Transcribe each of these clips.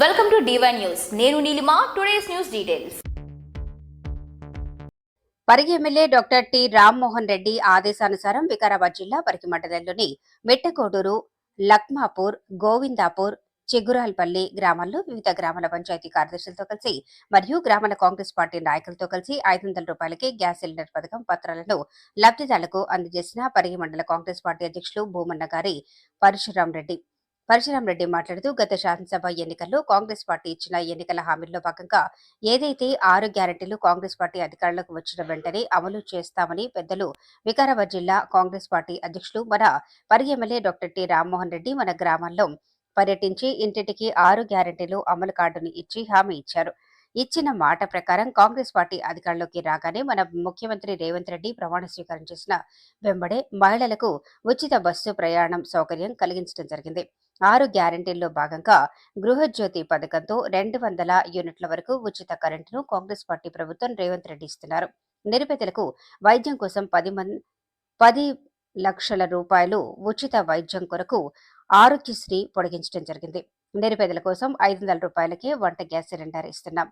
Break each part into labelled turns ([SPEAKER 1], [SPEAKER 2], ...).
[SPEAKER 1] Welcome to డివై news నేను Neelima today's news details
[SPEAKER 2] Parigi MLA doctor T Rammohan Reddy ఆదేశానుసారం వికారాబాద్ జిల్లా పరిగి మండలంలోని మెట్టకోడూరు లక్మాపూర్ గోవిందాపూర్ చెగురాల్పల్లి గ్రామాల్లో వివిధ గ్రామాల పంచాయతీ కార్యదర్శులతో కలిసి మరియు గ్రామాల కాంగ్రెస్ పార్టీ నాయకులతో కలిసి ఐదు వందల రూపాయలకి గ్యాస్ సిలిండర్ పథకం పత్రాలను లబ్ధిదారులకు అందజేసిన పరిగి మండల కాంగ్రెస్ పార్టీ అధ్యక్షులు భూమన్న గారి పరశురాం రెడ్డి. పరశురాం రెడ్డి మాట్లాడుతూ గత శాసనసభ ఎన్నికల్లో కాంగ్రెస్ పార్టీ ఇచ్చిన ఎన్నికల హామీల్లో భాగంగా ఏదైతే ఆరు గ్యారెంటీలు కాంగ్రెస్ పార్టీ అధికారంలోకి వచ్చిన వెంటనే అమలు చేస్తామని పెద్దలు వికారాబాద్ జిల్లా కాంగ్రెస్ పార్టీ అధ్యక్షులు మన పరి MLA doctor T Rammohan Reddy మన గ్రామాల్లో పర్యటించి ఇంటింటికి ఆరు గ్యారెంటీలు అమలు కార్డును ఇచ్చి హామీ ఇచ్చారు. ఇచ్చిన మాట ప్రకారం కాంగ్రెస్ పార్టీ అధికారంలోకి రాగానే మన ముఖ్యమంత్రి రేవంత్ రెడ్డి ప్రమాణ స్వీకారం చేసిన వెంబడే మహిళలకు ఉచిత బస్సు ప్రయాణం సౌకర్యం కలిగించడం జరిగింది. ఆరు గ్యారంటీల్లో భాగంగా గృహజ్యోతి పథకంతో రెండు వందల యూనిట్ల వరకు ఉచిత కరెంటును కాంగ్రెస్ పార్టీ ప్రభుత్వం రేవంత్ రెడ్డి ఇస్తున్నారు. నిరుపేదలకు వైద్యం కోసం పది మంది పది లక్షల రూపాయలు ఉచిత వైద్యం కొరకు ఆరోగ్యశ్రీ పొడిగించడం జరిగింది. నిరుపేదల కోసం ఐదు వందల రూపాయలకే వంట గ్యాస్ సిలిండర్ ఇస్తున్నాం.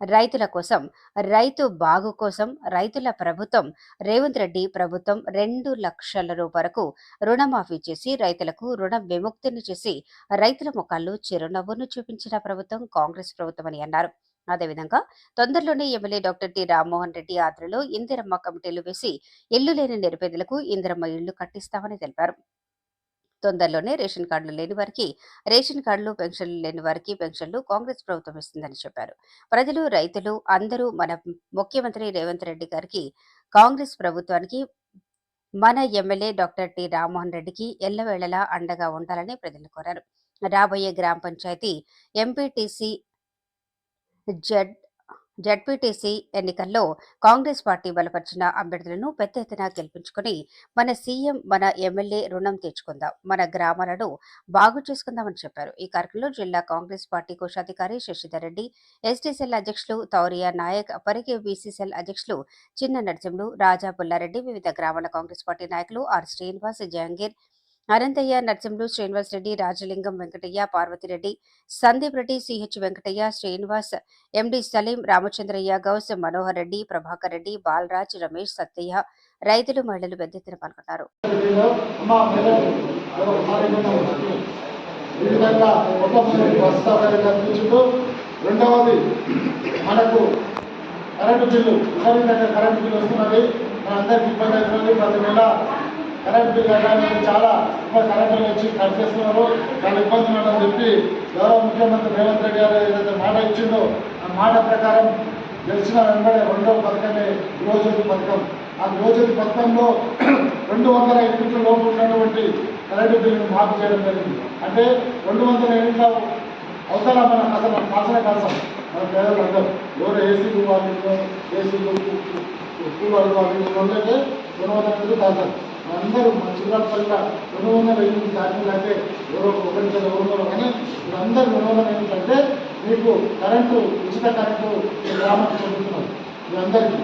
[SPEAKER 2] రైతుల కోసం రైతు బాగు కోసం రైతుల ప్రభుత్వం రేవంత్ రెడ్డి ప్రభుత్వం రెండు లక్షల రూపాయలకు రుణమాఫీ చేసి రైతులకు రుణ విముక్తిని చేసి రైతుల ముఖాల్లో చిరునవ్వును చూపించిన ప్రభుత్వం కాంగ్రెస్ ప్రభుత్వం అని అన్నారు. అదేవిధంగా తొందరలోనే MLA doctor T Rammohan Reddy ఆధ్వర్యంలో ఇందిరమ్మ కమిటీలు వేసి ఇల్లు లేని నిరుపేదలకు ఇందిరమ్మ ఇళ్ళు కట్టిస్తామని తెలిపారు. తొందరలోనే రేషన్ కార్డులు లేని వారికి రేషన్ కార్డులు పెన్షన్లు లేని వారికి పెన్షన్లు కాంగ్రెస్ ప్రభుత్వం ఇస్తుందని చెప్పారు. ప్రజలు రైతులు అందరూ మన ముఖ్యమంత్రి రేవంత్ రెడ్డి గారికి కాంగ్రెస్ ప్రభుత్వానికి మన ఎమ్మెల్యే డాక్టర్ టి రామ్మోహన్ రెడ్డికి ఎల్లవేళలా అండగా ఉండాలని ప్రజలు కోరారు. రాబోయే గ్రామ పంచాయతీ ఎంపీటీసీ జడ్ జడ్పీటీసీ ఎన్నికల్లో కాంగ్రెస్ పార్టీ బలపరిచిన అభ్యర్థులను పెద్ద ఎత్తున గెలిపించుకుని మన సీఎం మన ఎమ్మెల్యే రుణం తెచ్చుకుందాం మన గ్రామాలను బాగు చేసుకుందామని చెప్పారు. ఈ కార్యక్రమంలో జిల్లా కాంగ్రెస్ పార్టీ కోశాధికారి శశిధర్ రెడ్డి ఎస్టీసీఎల్ అధ్యక్షులు తౌరియా నాయక్ పరిగి బీసీసీఎల్ అధ్యక్షులు చిన్న నరసింహులు రాజా పుల్లారెడ్డి వివిధ గ్రామాల కాంగ్రెస్ పార్టీ నాయకులు R Srinivas Jahangir Anantaiah Narsimlu Srinivas Reddy Rajalingam Venkataiah Parvathireddy Sandeep Reddy CH Venkataiah Srinivas MD Saleem Ramachandraiah Gous Manohar Reddy Prabhakar Reddy Balaraj Ramesh Sattaiah రైతులు మహిళలు పెద్ద ఎత్తున పాల్గొన్నారు
[SPEAKER 3] ఈ విధంగా రెండవది మనకు కరెంటు బిల్లు కరెంటు బిల్లు వస్తున్నది. అందరికి ఇబ్బంది అవుతుంది ప్రతి నెల కరెంటు బిల్లు కట్టడానికి చాలా ఎక్కువ కరెంటు వచ్చి కట్ చేస్తున్నారు చాలా ఇబ్బంది ఉందని చెప్పి గౌరవ ముఖ్యమంత్రి రేవంత్ రెడ్డి గారు ఏదైతే మాట ఇచ్చిందో ఆ మాట ప్రకారం గెలిచిన వెంబడే రెండవ పథకమే గృహజ్యోతి పథకం ఆ గృహజ్యోతి పథకంలో రెండు వందల యూనిట్ల లోపు ఉన్నటువంటి కరెంటు బిల్లును మాఫీ చేయడం జరిగింది అంటే రెండు వందల యూనిట్ల అవసరం మన అసలు మన కాసనే కాసం మన పేదలు అందరూ ఎవరు ఏసీ వాళ్ళు ఏసీ కూలర్ వాళ్ళు రెండు వందల యూనిట్లు కాసారు అందరూ మన చిన్నపల్లి రెండు వందల యూనిట్లు దాటినట్లయితే ఎవరో ఒకరి చిన్న ఊళ్ళో కానీ వీళ్ళందరూ రెండు వందల యూనిట్లు అంటే మీకు కరెంటు ఉచిత కరెంటు గ్రామానికి చెందుతున్నారు వీళ్ళందరికీ.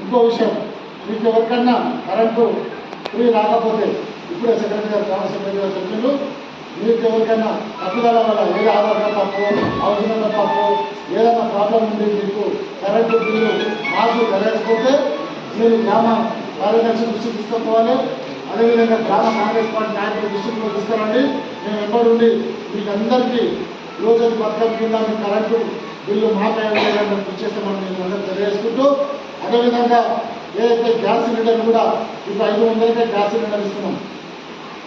[SPEAKER 3] ఇంకో విషయం మీకు ఎవరికన్నా కరెంటు ఫ్రీ రాకపోతే ఇప్పుడే సెక్రటరీ గారు గ్రామ సెక్రటరీ గారు చెప్పిండు మీకు ఎవరికైనా తప్పుదల వల్ల ఏది ఆధారంగా తప్పు అవసరంగా తప్పు ఏదైనా ప్రాబ్లం ఉంది మీకు కరెంటు బిల్లు మాకు జరగకపోతే మీరు గ్రామ కార్యదర్శి దృష్టికి తీసుకుపోవాలి అదేవిధంగా గ్రామ కాంగ్రెస్ పార్టీ నాయకుల దృష్టికి తీసుకురండి. మేము ఎప్పటి మీకు అందరికీ రోజు పథకం కింద మీ కరెంటు బిల్లు మాట్లాడలేదని కృషి చేస్తామని మేము అందరూ తెలియజేసుకుంటూ అదేవిధంగా ఏదైతే గ్యాస్ సిలిండర్ కూడా ఇప్పుడు ఐదు వందలకే గ్యాస్ సిలిండర్ ఇస్తున్నాం.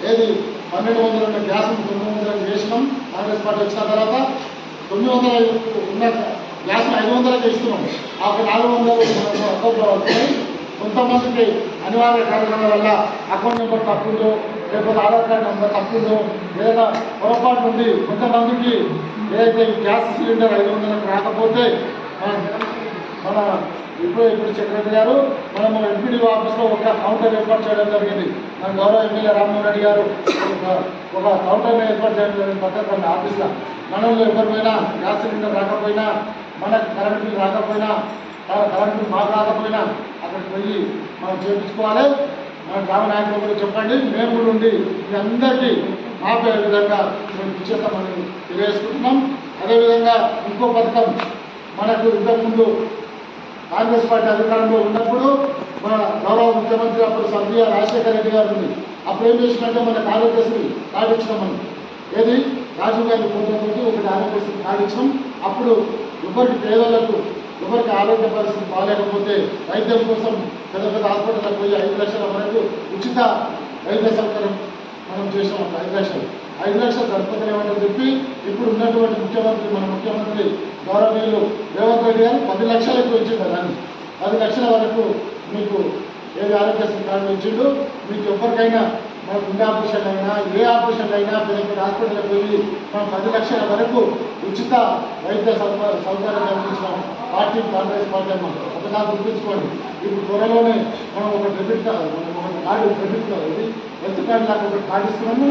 [SPEAKER 3] ఏది పన్నెండు వందల ఉన్న గ్యాస్ తొమ్మిది వందలకు చేసినాం కాంగ్రెస్ పార్టీ వచ్చిన తర్వాత తొమ్మిది వందల ఉన్న గ్యాస్ ఐదు వందలకి ఇస్తున్నాం. ఆ నాలుగు వందలు అకౌంట్లో వస్తున్నాయి కొంతమందికి అనివార్య కారణాల వల్ల అకౌంట్ నెంబర్ తప్పుందో లేకపోతే ఆధార్ కార్డు నెంబర్ తప్పుందో లేదా పొరపాటు నుండి కొంతమందికి ఏదైతే గ్యాస్ సిలిండర్ ఐదు వందలకు రాకపోతే మన ఇప్పుడు ఇప్పుడు సెక్రటరీ గారు మనము ఎంపీడీ ఆఫీస్లో ఒక కౌంటర్ ఏర్పాటు చేయడం జరిగింది. మన గౌరవ ఎమ్మెల్యే రామ్మోహన్ రెడ్డి గారు ఒక- కౌంటర్ని ఏర్పాటు చేయడం జరిగింది పక్కన ఆఫీస్లో. మనలో ఎవరిపోయినా గ్యాస్ సిలిండర్ రాకపోయినా మనకు కరెంట్ బిల్ రాకపోయినా కరెంట్ బిల్ మాకు రాకపోయినా అక్కడికి పోయి మనం చేయించుకోవాలి. మన గ్రామ నాయకులు చెప్పండి. మేము కూడా ఉండి మీ అందరికీ ఆపే విధంగా మేము ఇచ్చేస్తామని తెలియజేసుకుంటున్నాం. అదేవిధంగా ఇంకో పథకం మనకు ఇంతకుముందు కాంగ్రెస్ పార్టీ అధికారంలో ఉన్నప్పుడు మన గౌరవ ముఖ్యమంత్రి అప్పుడు సభ్య రాజశేఖర రెడ్డి గారు ఉంది అప్పుడు ఏం చేసినట్టే మన ఆరోగ్యశ్రీ కార్డు ఏది? రాజీవ్ గాంధీ ఫోటోతోటి ఒకటి ఆరోగ్యశ్రీ కార్డు అప్పుడు ఎవరికి పేదలకు ఎవరికి ఆరోగ్య పరిస్థితి బాగాలేకపోతే వైద్యం కోసం పెద్ద పెద్ద హాస్పిటల్కి పోయి ఐదు లక్షల వరకు ఉచిత వైద్య సౌకర్యం మనం చేసాం అప్పుడు ఐదు లక్షలు. ఐదు లక్షలు గడపలేమని చెప్పి ఇప్పుడు ఉన్నటువంటి ముఖ్యమంత్రి మన ముఖ్యమంత్రి గౌరవనీయులు రేవంత్ రెడ్డి గారు పది లక్షలకు ఇచ్చిండు దాన్ని. పది లక్షల వరకు మీకు ఏది ఆరోగ్యశ్రీ కార్డు ఇచ్చిండు మీకు ఎవరికైనా మన గుండె ఆపరేషన్ అయినా ఏ ఆపరేషన్ అయినా పెద్ద పెద్ద హాస్పిటల్కి పోయి మనం పది లక్షల వరకు ఉచిత వైద్య సౌకర్యం కల్పించిన పార్టీ కాంగ్రెస్ పార్టీ అమ్మ ఒకసారి గుర్తుంచుకోండి. ఇప్పుడు త్వరలోనే మనం ఒక డెబిట్ కార్డు ఒక కార్డు డెబిట్ కార్డు ఇది హెల్త్ కార్డు లాగా ఒకటి కార్డు ఇస్తున్నాము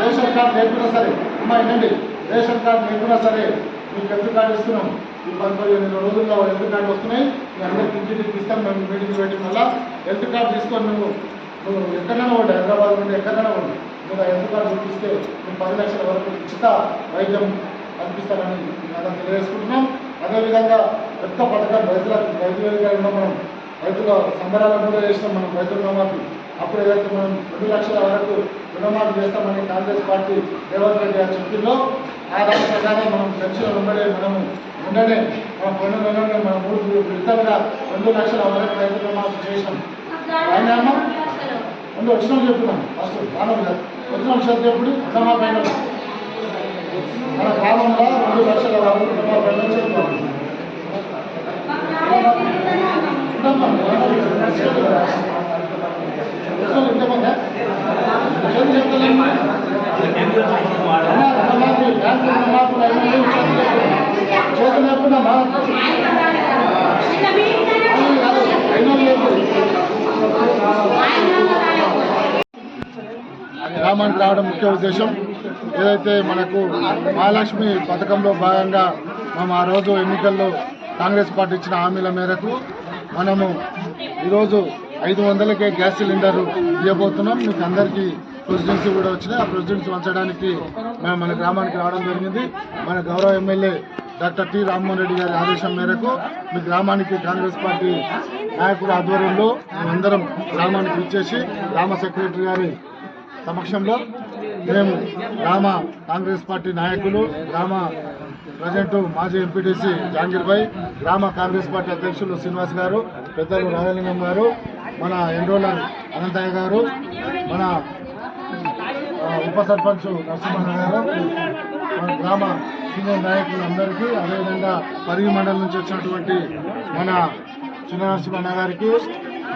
[SPEAKER 3] రేషన్ కార్డు లేకున్నా సరే అమ్మా ఏంటండి? రేషన్ కార్డు లేకున్నా సరే మీకు హెల్త్ కార్డు ఇస్తున్నాం. ఈ పది పదిహేను రోజుల్లో హెల్త్ కార్డు వస్తున్నాయి. మీ అందరికి ఇంటికి ఇస్తాం. మేము మీటింగ్ పెట్టిన వల్ల హెల్త్ కార్డు తీసుకొని మేము నువ్వు ఎక్కడైనా ఉండి హైదరాబాద్ నుండి ఎక్కడైనా ఉండి. ఆ హెల్త్ కార్డు చూపిస్తే మేము పది లక్షల వరకు ఉచిత వైద్యం కల్పిస్తామని మేము అందరం తెలియజేసుకుంటున్నాం. అదేవిధంగా పెద్ద పథకం రైతులకు రైతు వేదికగా మనం రైతుల సంబరాలు కూడా చేసినాం మనం రైతుల రుణమాఫీ. అప్పుడు ఏదైతే మనం రెండు లక్షల వరకు రుణమాఫీ చేస్తామని కాంగ్రెస్ పార్టీ రేవంత్ రెడ్డి గారు చెప్పిందో ఆ దాని ప్రకారం మనం పెన్షన్ వెంబడే మనము ఉండనే మన పన్ను నెలలోనే మనం మూడు విడతలుగా రెండు లక్షల వరకు రైతు రుణమాఫీ చేసినాం. ముందు వచ్చిన చెప్తున్నాం ఫస్ట్ రాను కదా వచ్చిన చెప్పుడు రుణమాఫీ అయిన మన గ్రామంలో రెండు లక్షల వరకు రుణమాఫీ అయిన చెప్తున్నాం గ్రామానికి రావడం ముఖ్య ఉద్దేశం. ఏదైతే మనకు మహాలక్ష్మి పథకంలో భాగంగా మనం ఆ రోజు ఎన్నికల్లో కాంగ్రెస్ పార్టీ ఇచ్చిన హామీల మేరకు మనము ఈరోజు ఐదు వందలకే గ్యాస్ సిలిండర్ ఇవ్వబోతున్నాం. మీకు అందరికీ ప్రెసిడెన్సీ కూడా వచ్చినాయి. ఆ ప్రెసిడెన్సీ పంచడానికి మేము మన గ్రామానికి రావడం జరిగింది. మన గౌరవ MLA doctor T Rammohan Reddy గారి ఆదేశం మేరకు మీ గ్రామానికి కాంగ్రెస్ పార్టీ నాయకుడు ఆధ్వర్యంలో మేమందరం గ్రామానికి ఇచ్చేసి గ్రామ సెక్రటరీ గారి సమక్షంలో మేము గ్రామ కాంగ్రెస్ పార్టీ నాయకులు గ్రామ ప్రజెంట్ మాజీ ఎంపీటీసీ జాంగీర్ భాయ్ గ్రామ కాంగ్రెస్ పార్టీ అధ్యక్షులు శ్రీనివాస్ గారు పెద్దలు రాజలింగం గారు మన ఎన్రోలర్ అనంతయ్య గారు మన ఉప సర్పంచ్ నరసింహన్న గారు మన గ్రామ సీనియర్ నాయకులందరికీ అదేవిధంగా పరిగి మండలం నుంచి వచ్చినటువంటి మన చిన్న నరసింహ గారికి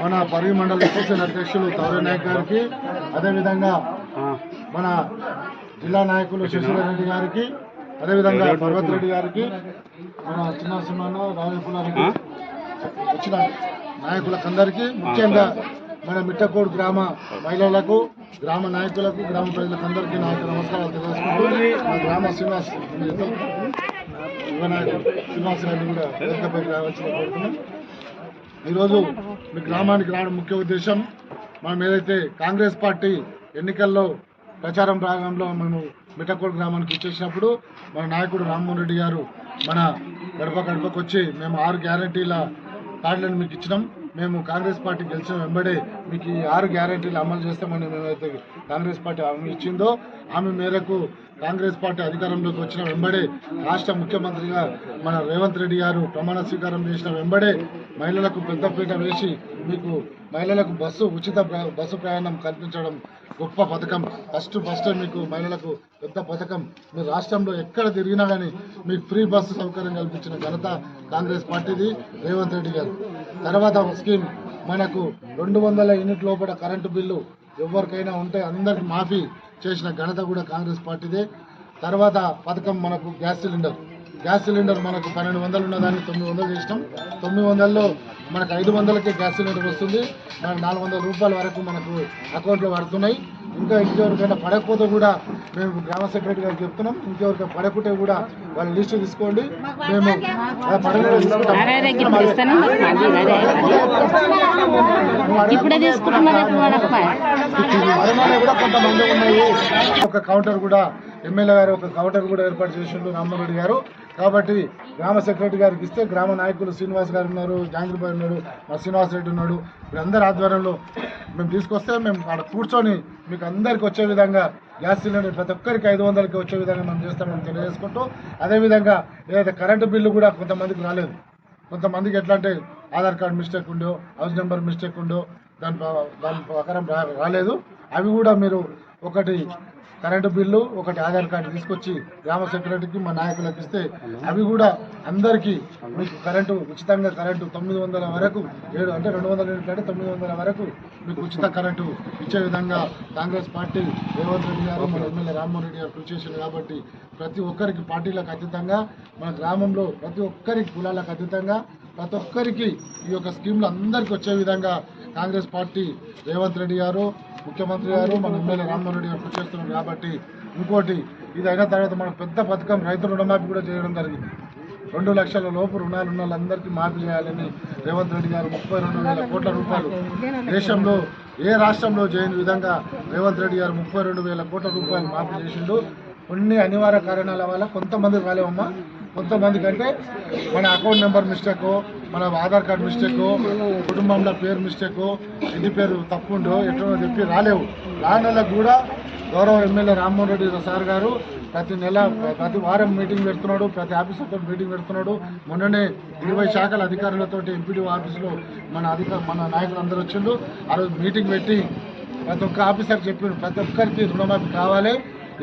[SPEAKER 3] మన పరిగి మండల అసోసియేషన్ అధ్యక్షులు తౌర నాయక్ గారికి అదేవిధంగా మన జిల్లా నాయకులు శశిధర్ రెడ్డి గారికి అదేవిధంగా పర్వత్ రెడ్డి గారికి మన చిన్న నరసింహన్న రాజపులారికి వచ్చిన నాయకులకందరికీ ముఖ్యంగా మన మిట్టకోడు గ్రామ మహిళలకు గ్రామ నాయకులకు గ్రామ ప్రజలకు అందరికీ నా యొక్క నమస్కారాలు తెలియజేసుకుంటూ మా గ్రామ శ్రీనివాస్ యువ నాయకుడు శ్రీనివాస్ గారిని కూడా వేదికపైకి రావాల్సింది కోరుతున్నాం. ఈరోజు మీ గ్రామానికి రావడం ముఖ్య ఉద్దేశం. మనం ఏదైతే కాంగ్రెస్ పార్టీ ఎన్నికల్లో ప్రచారం భాగంలో మనం మిఠకోడ్ గ్రామానికి ఇచ్చేసినప్పుడు మన నాయకుడు రామ్మోహన్ రెడ్డి గారు మన గడప గడపకు వచ్చి మేము ఆరు గ్యారంటీల కార్డులను మీకు ఇచ్చినాం. మేము కాంగ్రెస్ పార్టీ గెలిచిన వెంబడే మీకు ఈ ఆరు గ్యారంటీలు అమలు చేస్తామని మేమైతే కాంగ్రెస్ పార్టీ హామీ ఇచ్చిందో హామీ మేరకు కాంగ్రెస్ పార్టీ అధికారంలోకి వచ్చిన వెంబడే రాష్ట్ర ముఖ్యమంత్రిగా మన రేవంత్ రెడ్డి గారు ప్రమాణ స్వీకారం చేసిన వెంబడే మహిళలకు పెద్దపీట వేసి మీకు మహిళలకు బస్సు ఉచిత బస్సు ప్రయాణం కల్పించడం గొప్ప పథకం. ఫస్ట్ ఫస్ట్ మీకు మహిళలకు పెద్ద పథకం. మీ రాష్ట్రంలో ఎక్కడ తిరిగినా కానీ మీకు ఫ్రీ బస్సు సౌకర్యం కల్పించిన ఘనత కాంగ్రెస్ పార్టీది రేవంత్ రెడ్డి గారు. తర్వాత ఒక స్కీమ్. మనకు రెండు వందల యూనిట్ లోపల కరెంటు బిల్లు ఎవరికైనా ఉంటే అందరికి మాఫీ చేసిన ఘనత కూడా కాంగ్రెస్ పార్టీదే. తర్వాత పథకం మనకు గ్యాస్ సిలిండర్. గ్యాస్ సిలిండర్ మనకు పన్నెండు వందలు ఉన్నదాన్ని తొమ్మిది వందలు చేసినాం. తొమ్మిది వందల్లో మనకు ఐదు వందలకే గ్యాస్ సిలిండర్ వస్తుంది. మనకు నాలుగు వందల రూపాయల వరకు మనకు అకౌంట్లో పడుతున్నాయి. ఇంకా ఇంకెవరికైనా పడకపోతే కూడా మేము గ్రామ సెక్రటరీ గారికి చెప్తున్నాం. ఇంకెవరికైనా పడకుంటే కూడా వాళ్ళ లిస్ట్ తీసుకోండి. మేము కూడా కొంతమంది ఉన్నాయి ఒక కౌంటర్ కూడా ఎమ్మెల్యే గారు ఒక కౌంటర్ కూడా ఏర్పాటు చేసిండు రామ్మోహన్ గారు. కాబట్టి గ్రామ సెక్రటరీ గారికి ఇస్తే గ్రామ నాయకులు శ్రీనివాస్ గారు ఉన్నారు జాంగ్రీ ఉన్నాడు మా శ్రీనివాస్ రెడ్డి ఉన్నాడు. వీరందరి ఆధ్వర్యంలో మేము తీసుకొస్తే మేము అక్కడ కూర్చొని మీకు అందరికి వచ్చే విధంగా గ్యాస్ సిలిండర్ ప్రతి ఒక్కరికి ఐదు వందలకి వచ్చే విధంగా మనం చేస్తామని తెలియజేసుకుంటూ అదేవిధంగా ఏదైతే కరెంటు బిల్లు కూడా కొంతమందికి రాలేదు. కొంతమందికి ఎట్లా అంటే ఆధార్ కార్డు మిస్టేక్ ఉండో హౌస్ నెంబర్ మిస్టేక్ ఉండో దాని దాని ప్రకారం రాలేదు. అవి కూడా మీరు ఒకటి కరెంటు బిల్లు ఒకటి ఆధార్ కార్డు తీసుకొచ్చి గ్రామ సెక్రటరీకి మా నాయకులకు ఇస్తే అవి కూడా అందరికీ మీకు కరెంటు ఉచితంగా కరెంటు తొమ్మిది వందల వరకు ఏడు అంటే రెండు వందల యూనిట్లు అంటే తొమ్మిది వందల వరకు మీకు ఉచిత కరెంటు ఇచ్చే విధంగా కాంగ్రెస్ పార్టీ రేవంత్ రెడ్డి గారు మన ఎమ్మెల్యే రామ్మోహన్ రెడ్డి గారు కృషి చేశారు కాబట్టి ప్రతి ఒక్కరికి పార్టీలకు అతీతంగా మన గ్రామంలో ప్రతి ఒక్కరికి కులాలకు అతీతంగా ప్రతి ఒక్కరికి ఈ యొక్క స్కీమ్లు అందరికీ వచ్చే విధంగా కాంగ్రెస్ పార్టీ రేవంత్ రెడ్డి గారు ముఖ్యమంత్రి గారు మన ఎమ్మెల్యే రామ్మోహన్ రెడ్డి గారు కృషి చేస్తున్నారు కాబట్టి ఇంకోటి ఇది అయిన తర్వాత మన పెద్ద పథకం రైతు రుణమాఫీ కూడా చేయడం జరిగింది. రెండు లక్షల లోపు రుణాలు ఉన్న వాళ్ళందరికీ మాఫీ చేయాలని రేవంత్ రెడ్డి గారు ముప్పై రెండు వేల కోట్ల రూపాయలు దేశంలో ఏ రాష్ట్రంలో చేయని విధంగా రేవంత్ రెడ్డి గారు ముప్పై రెండు వేల కోట్ల రూపాయలు మాఫీ చేసిండు. కొన్ని అనివార్య కారణాల వల్ల కొంతమంది రాలేవమ్మా. కొంతమంది కంటే మన అకౌంట్ నెంబర్ మిస్టేక్ మన ఆధార్ కార్డ్ మిస్టేక్ కుటుంబంలో పేరు మిస్టేక్ ఇంటి పేరు తప్పుండో ఎట్లా చెప్పి రాలేవు. రాని కూడా గౌరవ ఎమ్మెల్యే రామ్మోహన్ రెడ్డి సార్ గారు ప్రతి నెల ప్రతి వారం మీటింగ్ పెడుతున్నాడు ప్రతి ఆఫీసర్తో మీటింగ్ పెడుతున్నాడు. మొన్ననే ఇరవై శాఖల అధికారులతోటి ఎంపీడీ ఆఫీసులో మన అధికారు మన నాయకులు అందరూ వచ్చిండు ఆ రోజు మీటింగ్ పెట్టి ప్రతి ఒక్క ఆఫీసర్ చెప్పిండు ప్రతి ఒక్కరికి రుణమాఫీ కావాలి.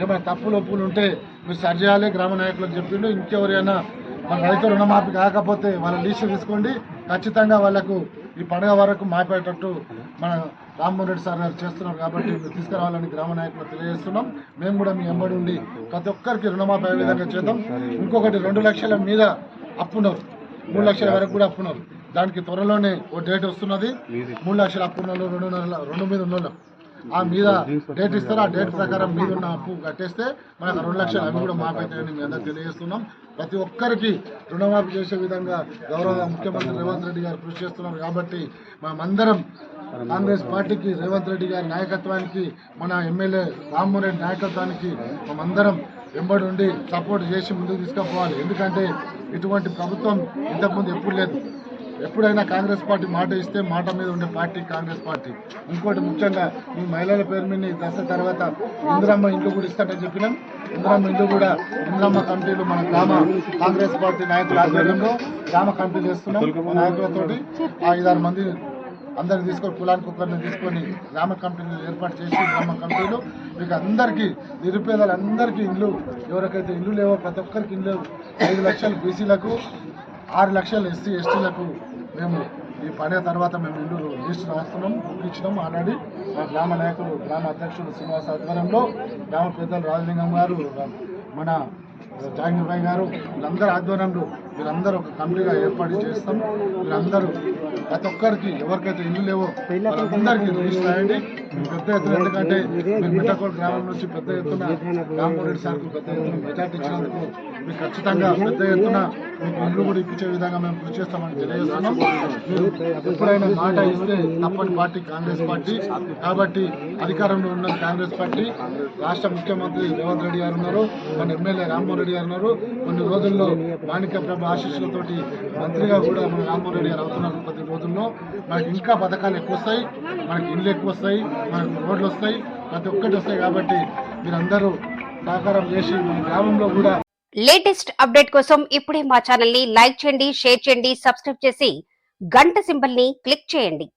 [SPEAKER 3] ఏమైనా తప్పులు ఒప్పులు ఉంటే మీరు సరి చేయాలి గ్రామ నాయకులకు చెప్పిండు. ఇంకెవరైనా మన రైతు రుణమాఫీ కాకపోతే వాళ్ళ లీస్ట్ తీసుకోండి. ఖచ్చితంగా వాళ్ళకు ఈ పండుగ వరకు మాపేటట్టు మన రామ్మోహన్ రెడ్డి సార్ గారు చేస్తున్నారు కాబట్టి తీసుకురావాలని గ్రామ నాయకులు తెలియజేస్తున్నాం. మేము కూడా మీ ఎంబడి ఉండి ప్రతి ఒక్కరికి రుణమాఫీ అయ్యే విధంగా చేద్దాం. ఇంకొకటి రెండు లక్షల మీద అప్పున్నారు. మూడు లక్షల వరకు కూడా అప్పున్నారు. దానికి త్వరలోనే ఓ డేట్ వస్తున్నది. మూడు లక్షల అప్పున్నోళ్ళు రెండున్నర రెండు మీద ఉన్న ఆ మీద డేట్ ఇస్తారు. ఆ డేట్ ప్రకారం మీద ఉన్న అప్పు కట్టేస్తే మనకు రెండు లక్షలు అవి కూడా మాపైతాయని మీ అందరూ తెలియజేస్తున్నాం. ప్రతి ఒక్కరికి రుణమాఫీ చేసే విధంగా గౌరవ ముఖ్యమంత్రి రేవంత్ రెడ్డి గారు కృషి చేస్తున్నారు కాబట్టి మనమందరం కాంగ్రెస్ పార్టీకి రేవంత్ రెడ్డి గారి నాయకత్వానికి మన ఎమ్మెల్యే రామ్మోహన్ రెడ్డి నాయకత్వానికి మనమందరం వెంబడి ఉండి సపోర్ట్ చేసి ముందుకు తీసుకుపోవాలి. ఎందుకంటే ఇటువంటి ప్రభుత్వం ఇంతకుముందు ఎప్పుడు లేదు. ఎప్పుడైనా కాంగ్రెస్ పార్టీ మాట ఇస్తే మాట మీద ఉండే పార్టీ కాంగ్రెస్ పార్టీ. ఇంకోటి ముఖ్యంగా ఈ మహిళల పేరు మీద దశ తర్వాత ఇందిరమ్మ ఇండ్లు కూడా ఇస్తాడని చెప్పినాం. ఇందిరమ్మ ఇండ్లు కూడా ఇందిరమ్మ కమిటీలు మన గ్రామ కాంగ్రెస్ పార్టీ నాయకుల ఆధ్వర్యంలో గ్రామ కమిటీ వేస్తున్నాం నాయకులతోటి ఐదారు మంది అందరిని తీసుకొని కులానికి ఒకరిని తీసుకొని గ్రామ కమిటీలు ఏర్పాటు చేసి గ్రామ కమిటీలు. మీకు అందరికీ నిరుపేదలందరికీ ఇల్లు ఎవరికైతే ఇల్లు లేవో ప్రతి ఒక్కరికి ఇల్లు ఐదు లక్షలు బీసీలకు ఆరు లక్షలు ఎస్సీ ఎస్టీలకు మేము ఈ పండుగ తర్వాత మేము ఇల్లు లిస్ట్ రాస్తున్నాం బుక్ ఇచ్చినాం ఆల్రెడీ. మా గ్రామ నాయకులు గ్రామ అధ్యక్షుడు శ్రీనివాస ఆధ్వర్యంలో గ్రామ పెద్దలు రాజలింగం గారు మన జాంగీర్ భాయ్ గారు వీళ్ళందరూ ఆధ్వర్యంలో వీళ్ళందరూ ఒక కమిటీగా ఏర్పాటు చేస్తాం. వీళ్ళందరూ ప్రతి ఒక్కరికి ఎవరికైతే ఇల్లు లేవో వాళ్ళందరికీ రిజిస్టర్ అయ్యండి. పెద్ద ఎత్తున ఎందుకంటే మేము గ్రామం నుంచి పెద్ద ఎత్తున రామ్మోహన్ రెడ్డి సార్కు పెద్ద ఎత్తున మెజార్టీ ఇచ్చినందుకు మీకు ఖచ్చితంగా పెద్ద ఎత్తున మీకు ఇల్లు కూడా ఇప్పించే విధంగా మేము కృషి చేస్తామని తెలియజేస్తున్నాం. మీరు ఎప్పుడైనా మాట ఇస్తే తప్పని పార్టీ కాంగ్రెస్ పార్టీ. కాబట్టి అధికారంలో ఉన్న కాంగ్రెస్ పార్టీ రాష్ట్ర ముఖ్యమంత్రి రేవంత్ రెడ్డి గారు ఉన్నారు మన ఎమ్మెల్యే రామ్మోహన్ రెడ్డి గారు ఉన్నారు. కొన్ని రోజుల్లో మాణిక ప్రభ ఆశీస్సులతోటి మంత్రిగా కూడా మన రామ్మోహన్ రెడ్డి గారు అవుతున్నారు. కొద్ది రోజుల్లో మనకి ఇంకా పథకాలు ఎక్కువ వస్తాయి మనకి ఇల్లు ఎక్కువ వస్తాయి. మనకు రోడ్లు వస్తాయి ప్రతి ఒక్కటి వస్తాయి కాబట్టి మీరందరూ సహకారం చేసి మన గ్రామంలో కూడా
[SPEAKER 2] లేటెస్ట్ అప్డేట్ కోసం ఇప్పుడే మా ఛానల్ని లైక్ చేయండి షేర్ చేయండి సబ్స్క్రైబ్ చేసి గంట సింబల్ని క్లిక్ చేయండి.